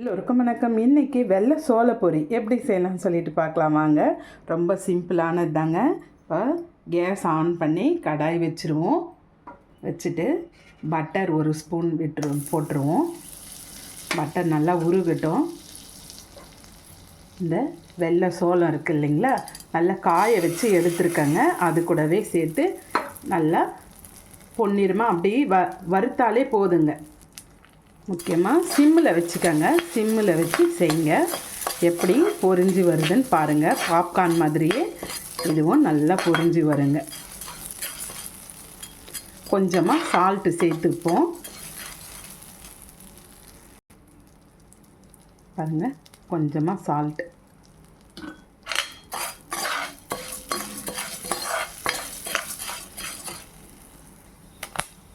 எல்லோருக்கும் வணக்கம் இன்னைக்கு வெள்ளை சோள பொரி. எப்படி செய்யலாம்னு சொல்லிட்டு பார்க்கலாம் வாங்க. ரொம்ப சிம்பிளானது தாங்க இப்போ கேஸ் ஆன் பண்ணி கடாய் வச்சுருவோம். வச்சுட்டு பட்டர் ஒரு ஸ்பூன் விட்டுரு போட்டுருவோம். பட்டர் நல்லா உருகட்டும். இந்த வெள்ளை சோளம் இருக்குது இல்லைங்களா? நல்லா காய வச்சு எடுத்துருக்கங்க. அது கூடவே சேர்த்து நல்லா பொன்னிறமாக அப்படி வ வறுத்தாலே போதுங்க. முக்கியமாக சிம்மில் வச்சுக்கோங்க. சிம்மில் வச்சு செய்யுங்க. எப்படி பொரிஞ்சு வருதுன்னு பாருங்கள் பாப்கார்ன் மாதிரியே இதுவும் நல்லா பொரிஞ்சு வருங்க. கொஞ்சமாக சால்ட்டு சேர்த்துப்போம். பாருங்கள் கொஞ்சமாக சால்ட்டு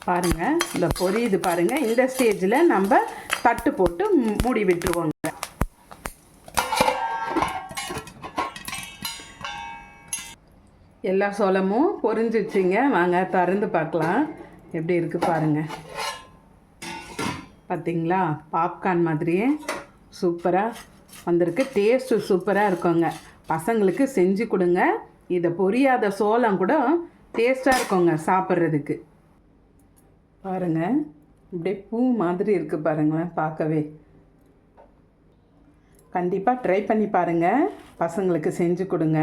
பாருங்கள் இந்த பொரியுது பாருங்கள் இந்த ஸ்டேஜில் நம்ம தட்டு போட்டு மூடி விட்டுருவோங்க. எல்லா சோளமும் பொரிஞ்சிடுச்சிங்க வாங்க திறந்து பார்க்கலாம். எப்படி இருக்குது பாருங்க. பார்த்திங்களா பாப்கார்ன் மாதிரியே சூப்பராக வந்திருக்கு. டேஸ்ட்டு சூப்பராக இருக்குங்க. பசங்களுக்கு செஞ்சு கொடுங்க. இதை பொரியாத சோளம் கூட டேஸ்ட்டாக இருக்குங்க சாப்பிட்றதுக்கு. பாருங்கள் இப்படியே பூ மாதிரி இருக்குது பாருங்களேன் பார்க்கவே. கண்டிப்பாக ட்ரை பண்ணி பாருங்கள் பசங்களுக்கு செஞ்சு கொடுங்க.